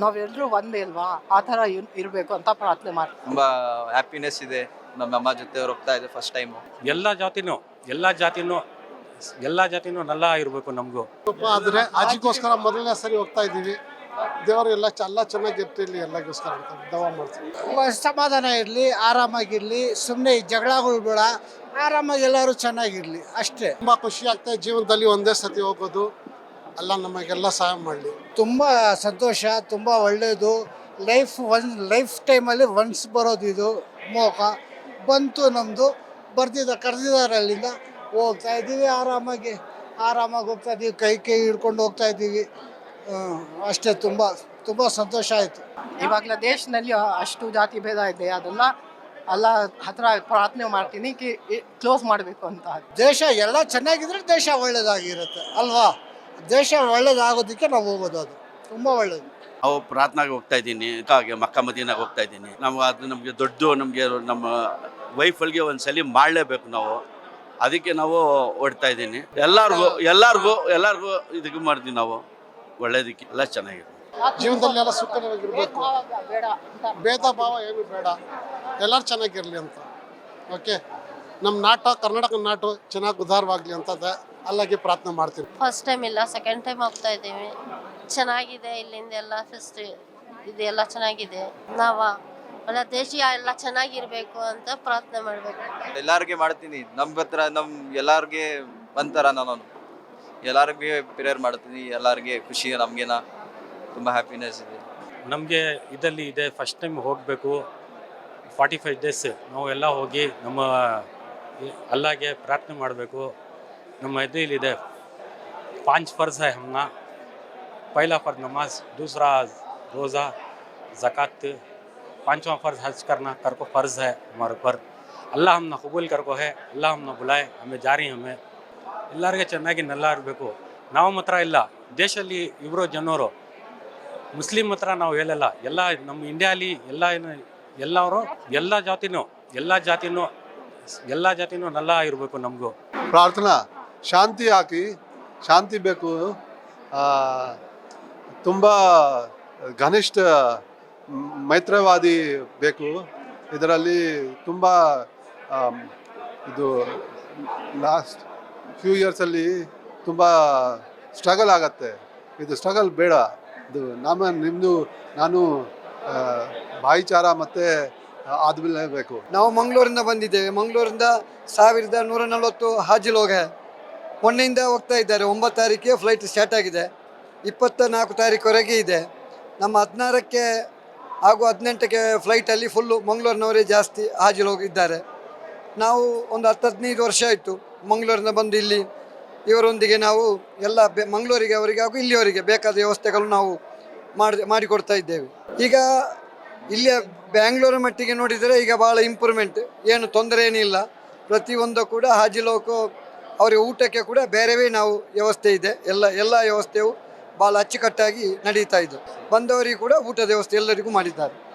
ನಾವೆಲ್ಲರೂ ಒಂದೇ ಅಲ್ವಾ? ಆ ಥರ ಇರಬೇಕು ಅಂತ ಪ್ರಾರ್ಥನೆ ಮಾಡಿ ತುಂಬ ಹ್ಯಾಪಿನೆಸ್ ಇದೆ. ನಮ್ಮ ಅಮ್ಮ ಜೊತೆ ಅವ್ರು ಹೋಗ್ತಾ ಇದೆ ಫಸ್ಟ್ ಟೈಮು ಎಲ್ಲ ಜಾತಿನೂ ಎಲ್ಲ ಜಾತಿನೂ ಎಲ್ಲ ಜಾತಿನೂ ನಲ್ಲ ಇರಬೇಕು ನಮಗೂ. ಆದ್ರೆ ಅದಕ್ಕೋಸ್ಕರ ಮೊದಲನೇ ಸರಿ ಹೋಗ್ತಾ ಇದ್ದೀವಿ. ದೇವರು ಎಲ್ಲ ಚ- ಎಲ್ಲ ಚೆನ್ನಾಗಿರ್ತಿರ್ಲಿ ಎಲ್ಲಗೋಸ್ಕರ ಅಂತ ದವಾ ಮಾಡ್ತೀವಿ. ಸಮಾಧಾನ ಇರಲಿ ಆರಾಮಾಗಿರಲಿ ಸುಮ್ಮನೆ ಜಗಳಗಳು ಬೇಡ ಆರಾಮಾಗಿ ಎಲ್ಲರೂ ಚೆನ್ನಾಗಿರಲಿ ಅಷ್ಟೇ. ತುಂಬಾ ಖುಷಿ ಆಗ್ತಾ ಇದೆ. ಜೀವನದಲ್ಲಿ ಒಂದೇ ಸತಿ ಹೋಗೋದು ಅಲ್ಲ ನಮಗೆಲ್ಲ ಸಹಾಯ ಮಾಡಲಿ. ತುಂಬ ಸಂತೋಷ ತುಂಬ ಒಳ್ಳೆಯದು ಲೈಫ್ ಒನ್ ಲೈಫ್ ಟೈಮಲ್ಲಿ ಒನ್ಸ್ ಬರೋದು ಇದು ಮೋಕ ಬಂತು ನಮ್ಮದು ಬರ್ತಿದ್ದ ಕರೆದಿದ್ದಾರೆ ಅಲ್ಲಿಂದ. ಹೋಗ್ತಾ ಇದ್ದೀವಿ ಆರಾಮಾಗಿ. ಆರಾಮಾಗಿ ಹೋಗ್ತಾ ಇದ್ದೀವಿ ಕೈ ಕೈ ಹಿಡ್ಕೊಂಡು ಹೋಗ್ತಾ ಇದ್ದೀವಿ. ಅಷ್ಟೇ ತುಂಬ ತುಂಬ ಸಂತೋಷ ಆಯಿತು. ಇವಾಗಲ ದೇಶದಲ್ಲಿ ಅಷ್ಟು ಜಾತಿ ಭೇದ ಇದೆ ಅದೆಲ್ಲ ಅಲ್ಲ ಹತ್ರ ಪ್ರಾರ್ಥನೆ ಮಾಡ್ತೀನಿ ಕಿ ಕ್ಲೋಸ್ ಮಾಡಬೇಕು ಅಂತ. ದೇಶ ಎಲ್ಲ ಚೆನ್ನಾಗಿದ್ರೆ ದೇಶ ಒಳ್ಳೇದಾಗಿರುತ್ತೆ ಅಲ್ವಾ? ದೇಶ ಒಳ್ಳೇದಾಗೋದಕ್ಕೆ ನಾವು ಹೋಗೋದು ಅದು. ತುಂಬ ಒಳ್ಳೇದು. ನಾವು ಪ್ರಾರ್ಥನೆಗೆ ಹೋಗ್ತಾ ಇದ್ದೀನಿ ಹಾಗೆ ಮಕ್ಕ ಮದೀನಾಗ ಹೋಗ್ತಾ ಇದ್ದೀನಿ. ನಮ್ಗೆ ಅದು ನಮಗೆ ದೊಡ್ಡ ನಮಗೆ ನಮ್ಮ ವೈಫಲ್ಗೆ ಒಂದು ಸಲ ಮಾಡಲೇಬೇಕು ನಾವು. ಅದಕ್ಕೆ ನಾವು ಓಡ್ತಾ ಇದ್ದೀನಿ. ಎಲ್ಲರಿಗೂ ಎಲ್ಲರಿಗೂ ಎಲ್ಲರಿಗೂ ಇದಕ್ಕೆ ಮಾಡ್ತೀವಿ ನಾವು. ಒಳ್ಳೇದಕ್ಕೆ ಎಲ್ಲ ಚೆನ್ನಾಗಿದೆ. ಜೀವನದಲ್ಲಿ ಎಲ್ಲ ಸುಖವಾಗಿರ್ಬೇಕು. ಬೇಡ ಭೇದ ಭಾವ ಏನು ಬೇಡ. ಎಲ್ಲರೂ ಚೆನ್ನಾಗಿರಲಿ ಅಂತ. ಓಕೆ ನಮ್ಮ ನಾಟ ಕರ್ನಾಟಕ ನಾಟು ಚೆನ್ನಾಗಿ ಉದ್ಧಾರವಾಗಲಿ ಅಂತ ಅಲ್ಲಾಗೆ ಪ್ರಾರ್ಥನೆ ಮಾಡ್ತೀವಿ. ಫಸ್ಟ್ ಟೈಮ್ ಇಲ್ಲ ಸೆಕೆಂಡ್ ಟೈಮ್ ಹೋಗ್ತಾ ಇದ್ದೀವಿ. ಚೆನ್ನಾಗಿದೆ ಇಲ್ಲಿಂದ ಎಲ್ಲ ಫೆಸ್ಟ್ ಇದೆಲ್ಲ ಚೆನ್ನಾಗಿದೆ. ನಾವ ಅಲ್ಲ ದೇಶ ಎಲ್ಲ ಚೆನ್ನಾಗಿರ್ಬೇಕು ಅಂತ ಪ್ರಾರ್ಥನೆ ಮಾಡಬೇಕು. ಎಲ್ಲರಿಗೆ ಮಾಡ್ತೀನಿ. ನಮ್ಮ ಹತ್ರ ನಮ್ಮ ಎಲ್ಲರಿಗೆ ಒಂಥರ ನಾನು. ಎಲ್ಲರಿಗೆ ಪ್ರೇಯರ್ ಮಾಡ್ತೀನಿ. ಎಲ್ಲರಿಗೆ ಖುಷಿ ನಮಗೇನ ತುಂಬ ಹ್ಯಾಪಿನೆಸ್ ಇದೆ. ನಮಗೆ ಇದರಲ್ಲಿ ಇದೆ ಫಸ್ಟ್ ಟೈಮ್ ಹೋಗಬೇಕು. ಫಾರ್ಟಿ ಫೈವ್ ಡೇಸ್ ನಾವು ಎಲ್ಲ ಹೋಗಿ ನಮ್ಮ ಅಲ್ಲಾಗೆ ಪ್ರಾರ್ಥನೆ ಮಾಡಬೇಕು. ನಮ್ಮ ಇದರಲ್ಲಿದೆ पांच फ़र्ज़ है हमना पहला फ़र्ज़ नमाज दूसरा रोज़ा ज़क़़त पांचवा फ़र्ज़ हज करना कर को फ़र्ज़ है हमारे ऊपर अल्लाह हमने कबूल कर को है अल्लाह हमने बुलाए हमें जारी हमें ಎಲ್ಲರಿಗೆ ಚೆನ್ನಾಗಿ ನೆಲ್ಲ ಇರಬೇಕು ನಾವು ಮಾತ್ರ ಇಲ್ಲ ದೇಶದಲ್ಲಿ ಇಬ್ಬರು ಜನರು ಮುಸ್ಲಿಂ ಹತ್ರ ನಾವು ಹೇಳಲ್ಲ ಎಲ್ಲ ನಮ್ಮ ಇಂಡಿಯಾಲಿ ಎಲ್ಲ ಏನು ಎಲ್ಲವರು ಎಲ್ಲ ಜಾತಿನೂ ಎಲ್ಲ ಜಾತಿನೂ ಎಲ್ಲ ಜಾತಿನೂ ನಲ್ಲ ಇರಬೇಕು ನಮಗೂ ಪ್ರಾರ್ಥನಾ ಶಾಂತಿ ಹಾಕಿ, ಶಾಂತಿ ಬೇಕು. ತುಂಬ ಘನಿಷ್ಠ ಮೈತ್ರವಾದಿ ಬೇಕು. ಇದರಲ್ಲಿ ತುಂಬ ಇದು ಲಾಸ್ಟ್ ಫ್ಯೂ ಇಯರ್ಸಲ್ಲಿ ತುಂಬ ಸ್ಟ್ರಗಲ್ ಆಗತ್ತೆ. ಇದು ಸ್ಟ್ರಗಲ್ ಬೇಡ. ಇದು ನಮ್ಮ ನಿಮ್ಮದು ನಾನು ಭಾಯಿಚಾರ ಮತ್ತು ಆದ್ಮೇಲೆ ಬೇಕು. ನಾವು ಮಂಗಳೂರಿಂದ ಬಂದಿದ್ದೇವೆ. ಮಂಗಳೂರಿಂದ ಸಾವಿರದ ನೂರ ನಲವತ್ತು ಹಾಜಿ ಲೋಗ ಮೊನ್ನೆಯಿಂದ ಹೋಗ್ತಾ ಇದ್ದಾರೆ. ಒಂಬತ್ತು ತಾರೀಕಿಗೆ ಫ್ಲೈಟ್ ಸ್ಟಾರ್ಟ್ ಆಗಿದೆ. ಇಪ್ಪತ್ತ ನಾಲ್ಕು ತಾರೀಕುವರೆಗೆ ಇದೆ. ನಮ್ಮ ಹದಿನಾರಕ್ಕೆ ಹಾಗೂ ಹದಿನೆಂಟಕ್ಕೆ ಫ್ಲೈಟಲ್ಲಿ ಫುಲ್ಲು ಮಂಗಳೂರಿನವರೇ ಜಾಸ್ತಿ ಹಾಜರು ಹೋಗಿದ್ದಾರೆ ನಾವು ಒಂದು ಹತ್ತು ಹದಿನೈದು ವರ್ಷ ಆಯಿತು ಮಂಗಳೂರಿಂದ ಬಂದು ಇಲ್ಲಿ. ಇವರೊಂದಿಗೆ ನಾವು ಎಲ್ಲ ಬೆ ಮಂಗಳೂರಿಗೆ ಅವರಿಗೆ ಹಾಗೂ ಇಲ್ಲಿಯವರಿಗೆ ಬೇಕಾದ ವ್ಯವಸ್ಥೆಗಳು ನಾವು ಮಾಡಿ, ಮಾಡಿಕೊಡ್ತಾ ಇದ್ದೇವೆ. ಈಗ ಇಲ್ಲಿಯ ಬ್ಯಾಂಗ್ಳೂರು ಮಟ್ಟಿಗೆ ನೋಡಿದರೆ ಈಗ ಭಾಳ ಇಂಪ್ರೂವ್ಮೆಂಟ್ ಏನು ತೊಂದರೆ ಏನಿಲ್ಲ. ಪ್ರತಿಯೊಂದು ಕೂಡ ಹಾಜಿ ಲೋಕು ಅವರಿಗೆ ಊಟಕ್ಕೆ ಕೂಡ ಬೇರೆವೇ ನಾವು ವ್ಯವಸ್ಥೆ ಇದೆ. ಎಲ್ಲ ಎಲ್ಲ ವ್ಯವಸ್ಥೆಯು ಭಾಳ ಅಚ್ಚುಕಟ್ಟಾಗಿ ನಡೀತಾ ಇದೆ. ಬಂದವರಿಗೆ ಕೂಡ ಊಟದ ವ್ಯವಸ್ಥೆ ಎಲ್ಲರಿಗೂ ಮಾಡಿದ್ದಾರೆ.